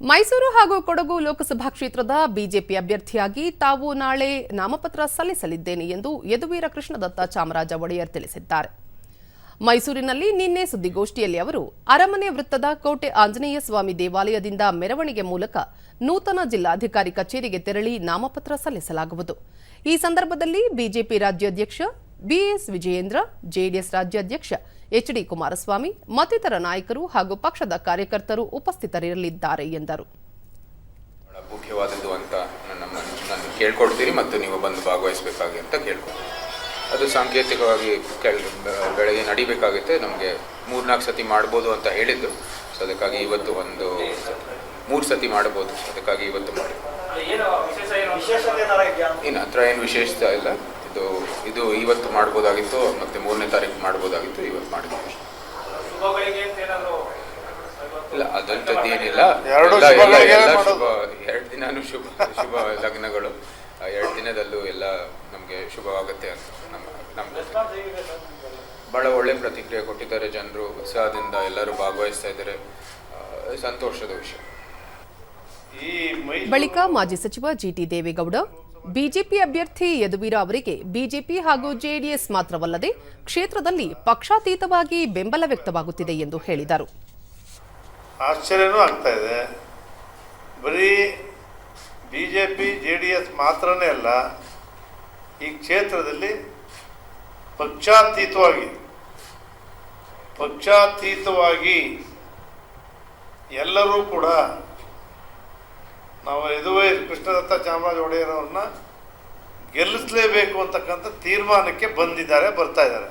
ಮೈಸೂರು ಹಾಗೂ ಕೊಡಗು ಲೋಕಸಭಾ ಕ್ಷೇತ್ರದ ಬಿಜೆಪಿ ಅಭ್ಯರ್ಥಿಯಾಗಿ ತಾವು ನಾಳೆ ನಾಮಪತ್ರ ಸಲ್ಲಿಸಲಿದ್ದೇನೆ ಎಂದು ಯದುವೀರ ಕೃಷ್ಣದತ್ತ ಚಾಮರಾಜ ಒಡೆಯರ್ ತಿಳಿಸಿದ್ದಾರೆ. ಮೈಸೂರಿನಲ್ಲಿ ನಿನ್ನೆ ಸುದ್ದಿಗೋಷ್ಠಿಯಲ್ಲಿ ಅವರು, ಅರಮನೆ ವೃತ್ತದ ಕೋಟೆ ಆಂಜನೇಯ ಸ್ವಾಮಿ ದೇವಾಲಯದಿಂದ ಮೆರವಣಿಗೆ ಮೂಲಕ ನೂತನ ಜಿಲ್ಲಾಧಿಕಾರಿ ಕಚೇರಿಗೆ ತೆರಳಿ ನಾಮಪತ್ರ ಸಲ್ಲಿಸಲಾಗುವುದು. ಈ ಸಂದರ್ಭದಲ್ಲಿ ಬಿಜೆಪಿ ರಾಜ್ಯಾಧ್ಯಕ್ಷ ಬಿಎಸ್ ವಿಜಯೇಂದ್ರ ಜೆಡಿಎಸ್ ರಾಜ್ಯಾಧ್ಯಕ್ಷ ಎಚ್ ಡಿ ಕುಮಾರಸ್ವಾಮಿ ಮತ್ತಿತರ ನಾಯಕರು ಹಾಗೂ ಪಕ್ಷದ ಕಾರ್ಯಕರ್ತರು ಉಪಸ್ಥಿತರಿರಲಿದ್ದಾರೆ ಎಂದರು. ಬಹಳ ಮುಖ್ಯವಾದದ್ದು ಅಂತ ನನ್ನ ನಾನು ಕೇಳ್ಕೊಡ್ತೀರಿ ಮತ್ತು ನೀವು ಬಂದು ಭಾಗವಹಿಸಬೇಕಾಗಿ ಅಂತ ಕೇಳ್ಕೊಡ್ತೀನಿ. ಅದು ಸಾಂಕೇತಿಕವಾಗಿ ಕೆಲ ಬೆಳಗ್ಗೆ ನಡಿಬೇಕಾಗುತ್ತೆ. ನಮಗೆ ಮೂರ್ನಾಲ್ಕು ಸತಿ ಮಾಡ್ಬೋದು ಅಂತ ಹೇಳಿದ್ದು. ಸೊ ಅದಕ್ಕಾಗಿ ಇವತ್ತು ಒಂದು ಮೂರು ಸತಿ ಮಾಡ್ಬೋದು. ಅದಕ್ಕಾಗಿ ಇವತ್ತು ಮಾಡಿ. ಇನ್ನು ಹತ್ರ ಏನು ವಿಶೇಷತೆ ಇಲ್ಲ. ಇದು ಇದು ಇವತ್ತು ಮಾಡ್ಬೋದಾಗಿತ್ತು ಮತ್ತೆ ಮೂರನೇ ತಾರೀಕು ಮಾಡ್ಬೋದಾಗಿತ್ತು ಇವತ್ತು ಮಾಡಿದ್ವಿ ಶುಭಗಳಿಗೆ ಅಂತ ಏನಾದ್ರು ಇಲ್ಲ ಅದಂಥದ್ದು ಏನಿಲ್ಲ. ಎರಡು ದಿನಾನು ಶುಭ ಶುಭ ಲಗ್ನಗಳು. ಆ ಎರಡು ದಿನದಲ್ಲೂ ಎಲ್ಲ ನಮಗೆ ಶುಭವಾಗುತ್ತೆ ಅಂತ ನಮ್ಮ ನಮ್ಮ ಬಹಳ ಒಳ್ಳೆ ಪ್ರತಿಕ್ರಿಯೆ ಕೊಟ್ಟಿದ್ದಾರೆ ಜನರು ಉತ್ಸಾಹದಿಂದ ಎಲ್ಲರೂ ಭಾಗವಹಿಸ್ತಾ ಇದ್ದಾರೆ. ಸಂತೋಷದ ವಿಷಯ. ಬಳಿಕ ಮಾಜಿ ಸಚಿವ ಜಿಟಿ ದೇವೇಗೌಡ ಬಿಜೆಪಿ ಅಭ್ಯರ್ಥಿ ಯದುವೀರ ಅವರಿಗೆ ಬಿಜೆಪಿ ಹಾಗೂ ಜೆಡಿಎಸ್ ಮಾತ್ರವಲ್ಲದೆ ಕ್ಷೇತ್ರದಲ್ಲಿ ಪಕ್ಷಾತೀತವಾಗಿ ಬೆಂಬಲ ವ್ಯಕ್ತವಾಗುತ್ತಿದೆ ಎಂದು ಹೇಳಿದರು. ಆಶ್ಚರ್ಯನೂ ಆಗ್ತಾ ಇದೆ. ಬರೀ B J P J D S ಮಾತ್ರನೇ ಅಲ್ಲ, ಈ ಕ್ಷೇತ್ರದಲ್ಲಿ ಪಕ್ಷಾತೀತವಾಗಿ ಪಕ್ಷಾತೀತವಾಗಿ ಎಲ್ಲರೂ ಕೂಡ ನಾವು ಯದುವೀರ್ ಒಡೆಯರ್ ಅವ್ರನ್ನ ಗೆಲ್ಲಿಸಲೇಬೇಕು ಅಂತಕ್ಕಂಥ ತೀರ್ಮಾನಕ್ಕೆ ಬಂದಿದ್ದಾರೆ ಬರ್ತಾ ಇದ್ದಾರೆ.